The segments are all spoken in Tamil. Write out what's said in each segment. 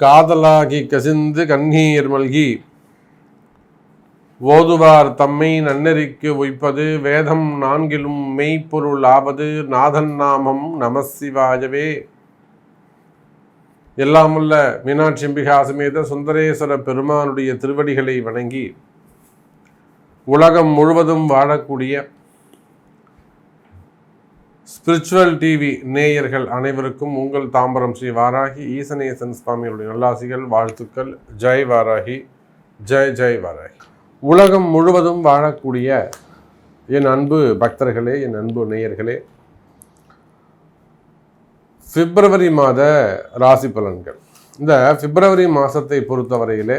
காதலாகி கசிந்து கண்ணீர் மல்கி ஓதுவார் தம்மை நன்னெறிக்கு உய்ப்பது வேதம் நான்கிலும் மெய்ப்பொருள் ஆவது நாதன் நாமம் நமசிவாயவே எல்லாமுள்ள மீனாட்சி அம்பிகா சமேத சுந்தரேஸ்வர பெருமானுடைய திருவடிகளை வணங்கி உலகம் முழுவதும் வாழக்கூடிய ஸ்பிரிச்சுவல் டிவி நேயர்கள் அனைவருக்கும் உங்கள் தாம்பரம் ஸ்ரீ வாராகி ஈசனேசன் சுவாமியுடைய நல்லாசிகள் வாழ்த்துக்கள். ஜெய் வாராகி ஜெய் ஜெய் வாராகி. உலகம் முழுவதும் வாழக்கூடிய என் அன்பு பக்தர்களே என் அன்பு நேயர்களே பிப்ரவரி மாத ராசி பலன்கள். இந்த பிப்ரவரி மாதத்தை பொறுத்தவரையிலே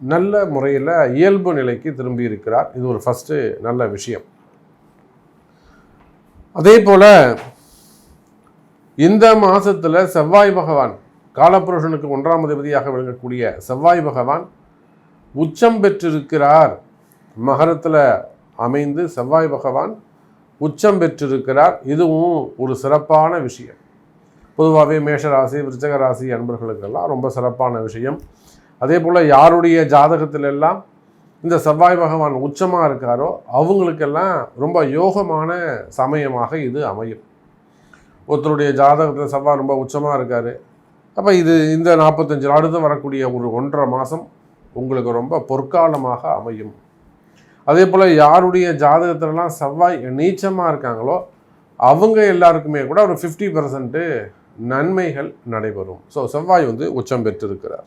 நல்ல முறையில் இயல்பு நிலைக்கு திரும்பி இருக்கிறார். இது ஒரு ஃபஸ்ட்டு நல்ல விஷயம். அதே போல் இந்த மாதத்தில் செவ்வாய் பகவான் காலப்புருஷனுக்கு ஒன்றாம் அதிபதியாக விளங்கக்கூடிய செவ்வாய் பகவான் உச்சம் பெற்றிருக்கிறார். மகரத்தில் அமைந்து செவ்வாய் பகவான் உச்சம் பெற்றிருக்கிறார். இதுவும் ஒரு சிறப்பான விஷயம். பொதுவாகவே மேஷராசி விருச்சக ராசி அன்பர்களுக்கெல்லாம் ரொம்ப சிறப்பான விஷயம். அதே போல் யாருடைய ஜாதகத்திலெல்லாம் இந்த செவ்வாய் பகவான் உச்சமாக இருக்காரோ அவங்களுக்கெல்லாம் ரொம்ப யோகமான சமயமாக இது அமையும். ஒருத்தருடைய ஜாதகத்தில் செவ்வாய் ரொம்ப உச்சமாக இருக்கார். அப்போ இது இந்த நாற்பத்தஞ்சு நாடு வரக்கூடிய ஒரு ஒன்றரை மாதம் உங்களுக்கு ரொம்ப பொற்காலமாக அமையும். அதே போல் யாருடைய ஜாதகத்திலலாம் செவ்வாய் நீச்சமாக இருக்காங்களோ அவங்க எல்லாருக்குமே கூட ஒரு ஃபிஃப்டி பர்சன்ட்டு நன்மைகள் நடைபெறும். ஸோ செவ்வாய் வந்து உச்சம் பெற்றிருக்கிறார்.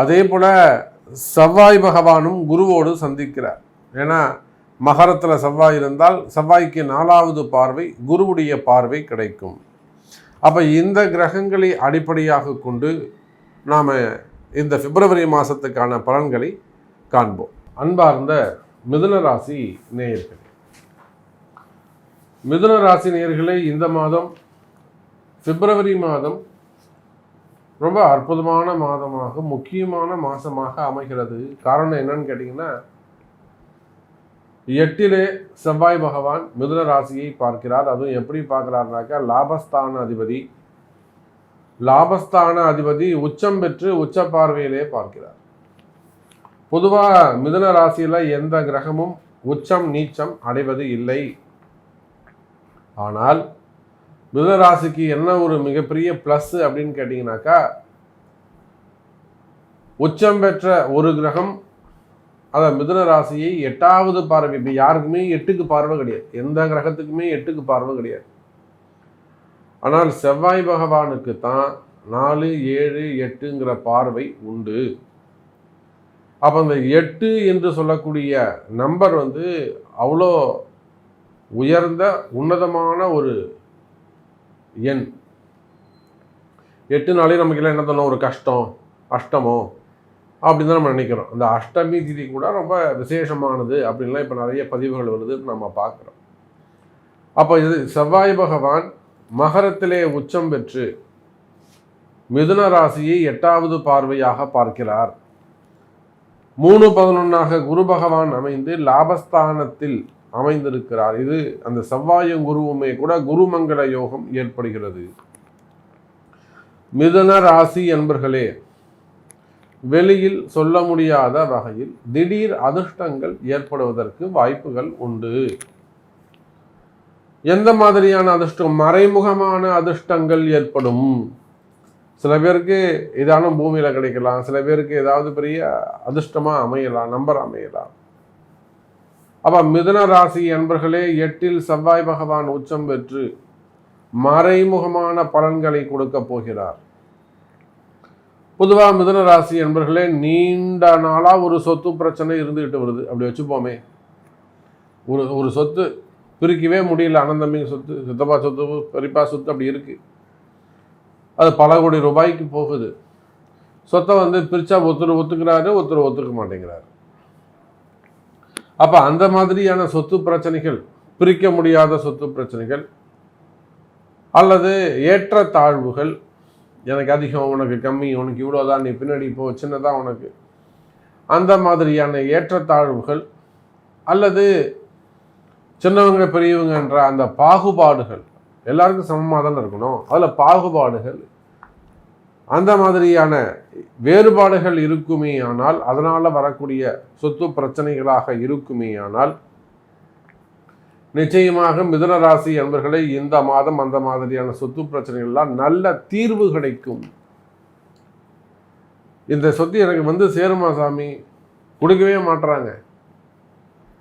அதே போல் செவ்வாய் பகவானும் குருவோடு சந்திக்கிறார். ஏன்னா மகரத்தில் செவ்வாய் இருந்தால் செவ்வாய்க்கு நாலாவது பார்வை குருவுடைய பார்வை கிடைக்கும். அப்போ இந்த கிரகங்களை அடிப்படையாக கொண்டு நாம் இந்த பிப்ரவரி மாதத்துக்கான பலன்களை காண்போம். அன்பார்ந்த மிதுன ராசி நேயர்கள் மிதுன ராசி நேயர்களே இந்த மாதம் பிப்ரவரி மாதம் ரொம்ப அற்புதமான மாதமாக முக்கியமான மாதமாக அமைகிறது. காரணம் என்னன்னு கேட்டிங்கன்னா எட்டிலே செவ்வாய் பகவான் மிதுன ராசியை பார்க்கிறார். அதுவும் எப்படி பார்க்கிறார்னாக்கா லாபஸ்தான அதிபதி. லாபஸ்தான அதிபதி உச்சம் பெற்று உச்ச பார்வையிலே பார்க்கிறார். பொதுவாக மிதுன ராசியில் எந்த கிரகமும் உச்சம் நீச்சம் அடைவது இல்லை. ஆனால் மிதராசிக்கு என்ன ஒரு மிகப்பெரிய ப்ளஸ் அப்படின்னு கேட்டிங்கனாக்கா உச்சம் பெற்ற ஒரு கிரகம் அதை மிதுன ராசியை எட்டாவது பார்வை இப்போ யாருக்குமே எட்டுக்கு பார்வை கிடையாது. எந்த கிரகத்துக்குமே எட்டுக்கு பார்வை கிடையாது. ஆனால் செவ்வாய் பகவானுக்கு தான் நாலு ஏழு எட்டுங்கிற பார்வை உண்டு. அப்போ அந்த எட்டு என்று சொல்லக்கூடிய நம்பர் வந்து அவ்வளோ உயர்ந்த உன்னதமான ஒரு எண் எட்டு நாளே நமக்கு எல்லாம் என்ன தோணும்? ஒரு கஷ்டம் அஷ்டமோ அப்படின்னு தான் நம்ம நினைக்கிறோம். அந்த அஷ்டமி திதி கூட ரொம்ப விசேஷமானது அப்படின்லாம் இப்போ நிறைய பதிவுகள் வருது நம்ம பார்க்குறோம். அப்போ இது செவ்வாய் பகவான் மகரத்திலே உச்சம் பெற்று மிதுன ராசியை எட்டாவது பார்வையாக பார்க்கிறார். மூணு பதினொன்னாக குரு பகவான் அமைந்து லாபஸ்தானத்தில் அமைந்திருக்கிறார். இது அந்த செவ்வாயும் குருவுமே கூட குருமங்கள யோகம் ஏற்படுகிறது. மிதன ராசி என்பர்களே வெளியில் சொல்ல முடியாத வகையில் திடீர் அதிர்ஷ்டங்கள் ஏற்படுவதற்கு வாய்ப்புகள் உண்டு. எந்த மாதிரியான அதிர்ஷ்டம்? மறைமுகமான அதிர்ஷ்டங்கள் ஏற்படும். சில பேருக்கு இதான பூமியில் கிடைக்கலாம். சில பேருக்கு ஏதாவது பெரிய அதிர்ஷ்டமாக அமையலாம் நம்பர் அமையலாம். அப்போ மிதன ராசி அன்பர்களே எட்டில் செவ்வாய் பகவான் உச்சம் பெற்று மறைமுகமான பலன்களை கொடுக்க போகிறார். பொதுவாக மிதன ராசி என்பர்களே நீண்ட நாளாக ஒரு சொத்து பிரச்சனை இருந்துகிட்டு வருது. அப்படி வச்சுப்போமே. ஒரு ஒரு சொத்து பிரிக்கவே முடியல. அனந்தம்பிங்க சொத்து சித்தப்பா சொத்து பெரியப்பா சொத்து அப்படி இருக்குது அது பல கோடி ரூபாய்க்கு போகுது. சொத்தை வந்து பிரித்தா ஒருத்தர் ஒத்துக்கிறாரு ஒருத்தர் ஒத்துக்க மாட்டேங்கிறாரு. அப்போ அந்த மாதிரியான சொத்து பிரச்சனைகள் பிரிக்க முடியாத சொத்து பிரச்சனைகள் அல்லது ஏற்ற தாழ்வுகள் எனக்கு அதிகம் உனக்கு கம்மி உனக்கு இவ்வளோதான் நீ பின்னாடி இப்போ சின்னதாக உனக்கு. அந்த மாதிரியான ஏற்றத்தாழ்வுகள் அல்லது சின்னவங்க பெரியவங்கன்ற அந்த பாகுபாடுகள் எல்லாருக்கும் சமமாக தானே இருக்கணும். அதில் பாகுபாடுகள் அந்த மாதிரியான வேறுபாடுகள் இருக்குமே ஆனால் அதனால் வரக்கூடிய சொத்து பிரச்சனைகளாக இருக்குமே ஆனால் நிச்சயமாக மிதுன ராசி என்பர்களை இந்த மாதம் அந்த மாதிரியான சொத்து பிரச்சனைகள்லாம் நல்ல தீர்வு கிடைக்கும். இந்த சொத்து எனக்கு வந்து சேருமா சாமி? கொடுக்கவே மாட்டுறாங்க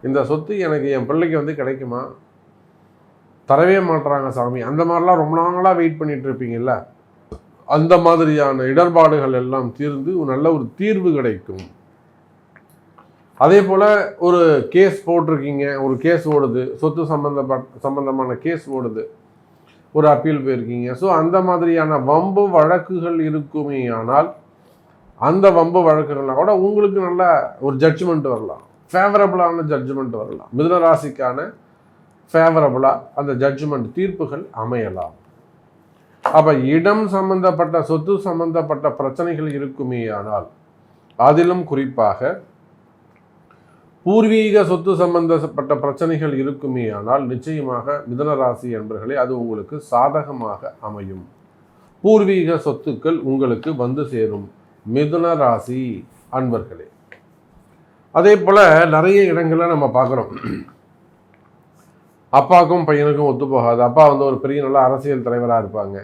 இந்த சொத்து எனக்கு என் பிள்ளைக்கு வந்து கிடைக்குமா? தரவே மாட்டுறாங்க சாமி. அந்த மாதிரிலாம் ரொம்ப நாங்களாக வெயிட் பண்ணிட்டு அந்த மாதிரியான இடர்பாடுகள் எல்லாம் தீர்ந்து நல்ல ஒரு தீர்வு கிடைக்கும். அதே போல் ஒரு கேஸ் போட்டிருக்கீங்க ஒரு கேஸ் ஓடுது சொத்து சம்பந்தப்பட்ட சம்பந்தமான கேஸ் ஓடுது ஒரு அப்பீல் போயிருக்கீங்க. ஸோ அந்த மாதிரியான வம்பு வழக்குகள் இருக்குமே ஆனால் அந்த வம்பு வழக்குகள்லாம் கூட உங்களுக்கு நல்ல ஒரு ஜட்ஜ்மெண்ட் வரலாம். ஃபேவரபுளான ஜட்ஜ்மெண்ட் வரலாம். மிதுன ராசிக்கான ஃபேவரபுளாக அந்த ஜட்ஜ்மெண்ட் தீர்ப்புகள் அமையலாம். அப்போ இடம் சம்பந்தப்பட்ட சொத்து சம்பந்தப்பட்ட பிரச்சனைகள் இருக்குமே ஆனால் அதிலும் குறிப்பாக பூர்வீக சொத்து சம்பந்தப்பட்ட பிரச்சனைகள் இருக்குமே ஆனால் நிச்சயமாக மிதனராசி என்பர்களே அது உங்களுக்கு சாதகமாக அமையும். பூர்வீக சொத்துக்கள் உங்களுக்கு வந்து சேரும். மிதுன ராசி அன்பர்களே. அதே போல் நிறைய இடங்களில் நம்ம பார்க்குறோம். அப்பாவுக்கும் பையனுக்கும் ஒத்து போகாது. அப்பா வந்து ஒரு பெரிய நல்ல அரசியல் தலைவராக இருப்பாங்க.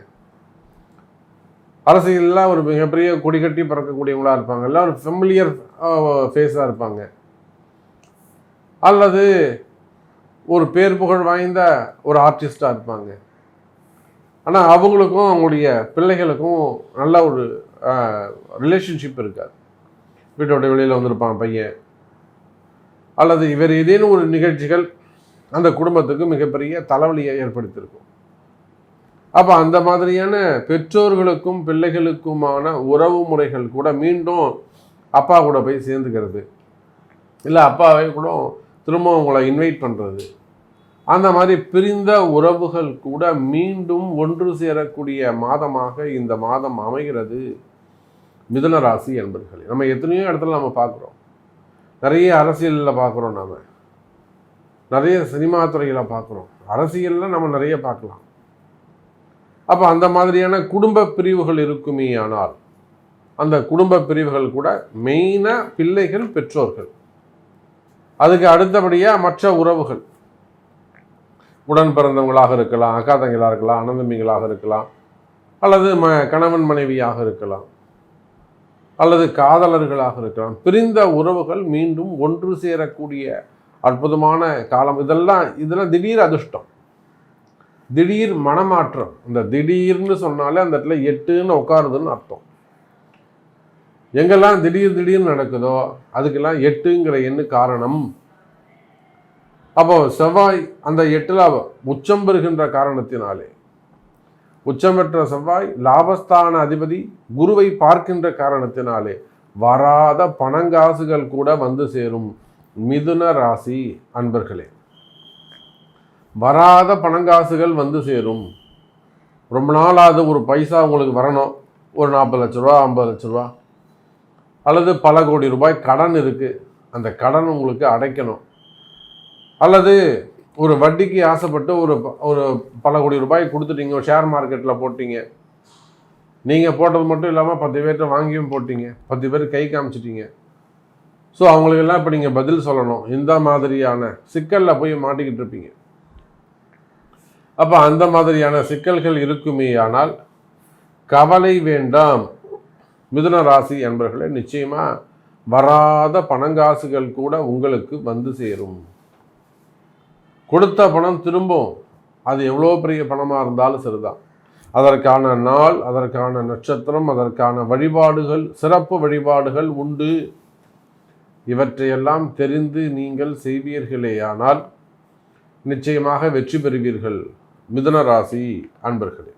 அரசியலில் ஒரு மிகப்பெரிய கொடி கட்டி பறக்கக்கூடியவங்களாக இருப்பாங்க. எல்லாம் ஒரு ஃபெமிலியர் ஃபேஸாக இருப்பாங்க. அல்லது ஒரு பேர் புகழ் வாய்ந்த ஒரு ஆர்டிஸ்டாக இருப்பாங்க. ஆனால் அவங்களுக்கும் அவங்களுடைய பிள்ளைகளுக்கும் நல்ல ஒரு ரிலேஷன்ஷிப் இருக்காது. வீட்டோட வெளியில் வந்திருப்பான் பையன். அல்லது இவர் ஏதேனும் ஒரு நிகழ்ச்சிகள் அந்த குடும்பத்துக்கு மிகப்பெரிய தலைவலியை ஏற்படுத்தியிருக்கும். அப்போ அந்த மாதிரியான பெற்றோர்களுக்கும் பிள்ளைகளுக்குமான உறவு முறைகள் கூட மீண்டும் அப்பா கூட போய் சேர்ந்துக்கிறது. இல்லை அப்பாவை கூட திரும்ப உங்களை இன்வைட் பண்ணுறது அந்த மாதிரி பிரிந்த உறவுகள் கூட மீண்டும் ஒன்று சேரக்கூடிய மாதமாக இந்த மாதம் அமைகிறது. மிதுன ராசி என்பர்களே நம்ம எத்தனையோ இடத்துல நம்ம பார்க்குறோம். நிறைய அரசியலில் பார்க்குறோம் நாம். நிறைய சினிமா துறையில் பார்க்குறோம். அரசியலில் நம்ம நிறைய பார்க்கலாம். அப்போ அந்த மாதிரியான குடும்ப பிரிவுகள் இருக்குமே ஆனால் அந்த குடும்ப பிரிவுகள் கூட மெயினாக பிள்ளைகள் பெற்றோர்கள். அதுக்கு அடுத்தபடியாக மற்ற உறவுகள். உடன் பிறந்தவங்களாக இருக்கலாம் அகாதங்களாக இருக்கலாம் அனந்தமிங்களாக இருக்கலாம் அல்லது ம கணவன் மனைவியாக இருக்கலாம் அல்லது காதலர்களாக இருக்கலாம். பிரிந்த உறவுகள் மீண்டும் ஒன்று சேரக்கூடிய அற்புதமான காலம். இதெல்லாம் இதெல்லாம் திடீர் அதிர்ஷ்டம். திடீர் மனமாற்றம். இந்த திடீர்னு சொன்னாலே அந்த இடத்துல எட்டுன்னு உட்காருதுன்னு அர்த்தம். எங்கெல்லாம் திடீர் திடீர்னு நடக்குதோ அதுக்கெல்லாம் எட்டுங்கிற எண்ணு காரணம். அப்போ செவ்வாய் அந்த எட்டுல உச்சம் பெறுகின்ற காரணத்தினாலே. உச்சம் பெற்ற செவ்வாய் லாபஸ்தான அதிபதி குருவை பார்க்கின்ற காரணத்தினாலே. வராத பணங்காசுகள் கூட வந்து சேரும். மிதுன ராசி அன்பர்களே வராத பணங்காசுகள் வந்து சேரும். ரொம்ப நாளாவது ஒரு பைசா உங்களுக்கு வரணும். ஒரு நாற்பது லட்ச ரூபா ஐம்பது லட்ச ரூபா. அல்லது பல கோடி ரூபாய் கடன் இருக்குது அந்த கடன் உங்களுக்கு அடைக்கணும். அல்லது ஒரு வட்டிக்கு ஆசைப்பட்டு ஒரு ஒரு பல கோடி ரூபாய் கொடுத்துட்டீங்க. ஷேர் மார்க்கெட்டில் போட்டீங்க. நீங்கள் போட்டது மட்டும் இல்லாமல் பத்து பேர்கிட்ட வாங்கியும் போட்டீங்க. பத்து பேர் கை காமிச்சிட்டிங்க. ஸோ அவங்களுக்கெல்லாம் இப்போ நீங்கள் பதில் சொல்லணும். இந்த மாதிரியான சிக்கலில் போய் மாட்டிக்கிட்டு இருப்பீங்க. அப்போ அந்த மாதிரியான சிக்கல்கள் இருக்குமே ஆனால் கவலை வேண்டாம். மிதுன ராசி என்பர்களே நிச்சயமாக வராத பணங்காசுகள் கூட உங்களுக்கு வந்து சேரும். கொடுத்த பணம் திரும்பும். அது எவ்வளோ பெரிய பணமாக இருந்தாலும் சரிதான். அதற்கான நாள் அதற்கான நட்சத்திரம் அதற்கான வழிபாடுகள் சிறப்பு வழிபாடுகள் உண்டு. இவற்றையெல்லாம் தெரிந்து நீங்கள் செய்வீர்களேயானால் நிச்சயமாக வெற்றி பெறுவீர்கள் மிதுன ராசி அன்பர்களே.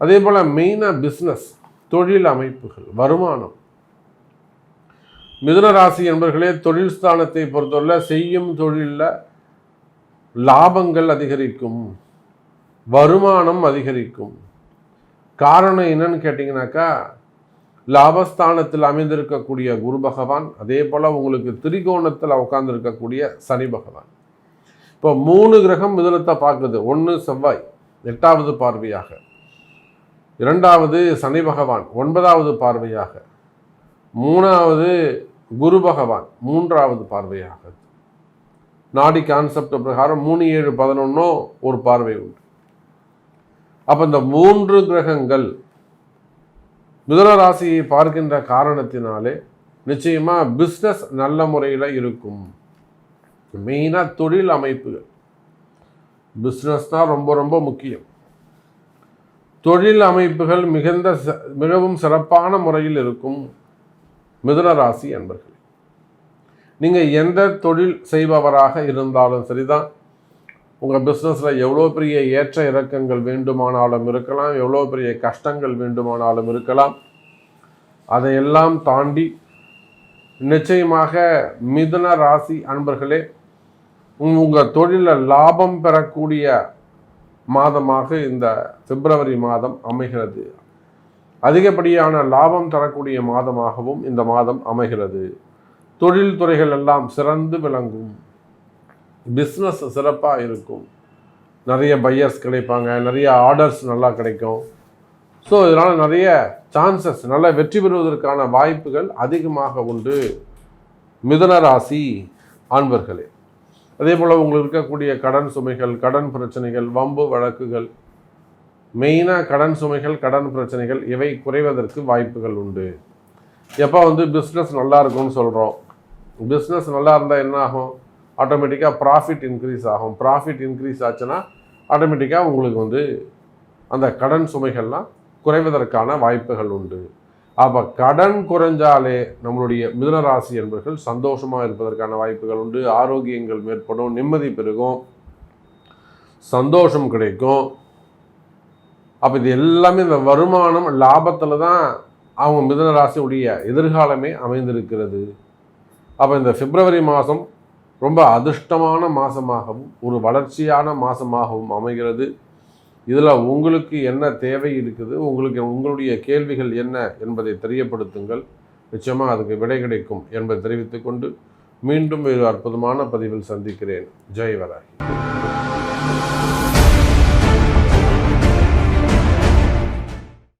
அதே போல் மெயினாக பிஸ்னஸ் தொழில் அமைப்புகள் வருமானம். மிதுன ராசி என்பர்களே தொழில் ஸ்தானத்தை பொறுத்தவரை செய்யும் தொழிலில் லாபங்கள் அதிகரிக்கும் வருமானம் அதிகரிக்கும். காரணம் என்னன்னு கேட்டிங்கனாக்கா லாபஸ்தானத்தில் அமைந்திருக்கக்கூடிய குரு பகவான் அதே போல் உங்களுக்கு திரிகோணத்தில் உட்கார்ந்துருக்கக்கூடிய சனி பகவான். இப்போ மூணு கிரகம் மிதனத்தை பார்க்குது. ஒன்று செவ்வாய் எட்டாவது பார்வையாக. இரண்டாவது சனி பகவான் ஒன்பதாவது பார்வையாக. மூணாவது குரு பகவான் மூன்றாவது பார்வையாக. நாடி கான்செப்ட் பிரகாரம் மூணு ஏழு பதினொன்னும் ஒரு பார்வை உண்டு. அப்போ இந்த மூன்று கிரகங்கள் மிதுன ராசியை பார்க்கின்ற காரணத்தினாலே நிச்சயமாக பிஸ்னஸ் நல்ல முறையில் இருக்கும். மெயினாக தொழில் அமைப்புகள். பிஸ்னஸ் தான் ரொம்ப ரொம்ப முக்கியம். தொழில் அமைப்புகள் மிகுந்த மிகவும் சிறப்பான முறையில் இருக்கும் மிதுன ராசி என்பர்கள் நீங்கள் எந்த தொழில் செய்பவராக இருந்தாலும் சரிதான். உங்கள் பிஸ்னஸில் எவ்வளோ பெரிய ஏற்ற இறக்கங்கள் வேண்டுமானாலும் இருக்கலாம் எவ்வளோ பெரிய கஷ்டங்கள் வேண்டுமானாலும் இருக்கலாம். அதையெல்லாம் தாண்டி நிச்சயமாக மிதுன ராசி அன்பர்களே உங்கள் தொழிலில் லாபம் பெறக்கூடிய மாதமாக இந்த பிப்ரவரி மாதம் அமைகிறது. அதிகப்படியான லாபம் தரக்கூடிய மாதமாகவும் இந்த மாதம் அமைகிறது. தொழில் துறைகள் எல்லாம் சிறந்து விளங்கும். பிஸ்னஸ் சிறப்பாக இருக்கும். நிறைய பையர்ஸ் கிடைப்பாங்க. நிறைய ஆர்டர்ஸ் நல்லா கிடைக்கும். ஸோ இதனால் நிறைய சான்சஸ் நல்ல வெற்றி பெறுவதற்கான வாய்ப்புகள் அதிகமாக உண்டு. மிதன ராசி ஆண்பர்களே. அதே போல் உங்களுக்கு இருக்கக்கூடிய கடன் சுமைகள் கடன் பிரச்சனைகள் வம்பு வழக்குகள் மெயினாக கடன் சுமைகள் கடன் பிரச்சனைகள் இவை குறைவதற்கு வாய்ப்புகள் உண்டு. எப்போ வந்து பிஸ்னஸ் நல்லா இருக்கும்னு சொல்கிறோம் பிஸ்னஸ் நல்லா இருந்தால் என்ன ஆகும்? ஆட்டோமேட்டிக்காக ப்ராஃபிட் இன்க்ரீஸ் ஆகும். ப்ராஃபிட் இன்க்ரீஸ் ஆச்சுன்னா ஆட்டோமேட்டிக்காக உங்களுக்கு வந்து அந்த கடன் சுமைகள்லாம் குறைவதற்கான வாய்ப்புகள் உண்டு. அப்போ கடன் குறைஞ்சாலே நம்மளுடைய மிதுனராசி என்பவர்கள் சந்தோஷமாக இருப்பதற்கான வாய்ப்புகள் உண்டு. ஆரோக்கியங்கள் மேற்படும் நிம்மதி பெருகும் சந்தோஷம் கிடைக்கும். அப்போ இது எல்லாமே இந்த வருமானம் லாபத்தில் தான் அவங்க மிதனராசியுடைய எதிர்காலமே அமைந்திருக்கிறது. அப்போ இந்த பிப்ரவரி மாதம் ரொம்ப அதிர்ஷ்டமான மாதமாகவும் ஒரு வளர்ச்சியான மாதமாகவும் அமைகிறது. இதில் உங்களுக்கு என்ன தேவை இருக்குது உங்களுக்கு உங்களுடைய கேள்விகள் என்ன என்பதை தெரியப்படுத்துங்கள். நிச்சயமாக அதுக்கு விடை கிடைக்கும் என்பதை தெரிவித்துக்கொண்டு மீண்டும் ஒரு அற்புதமான பதிவில் சந்திக்கிறேன். ஜெய் வராகி.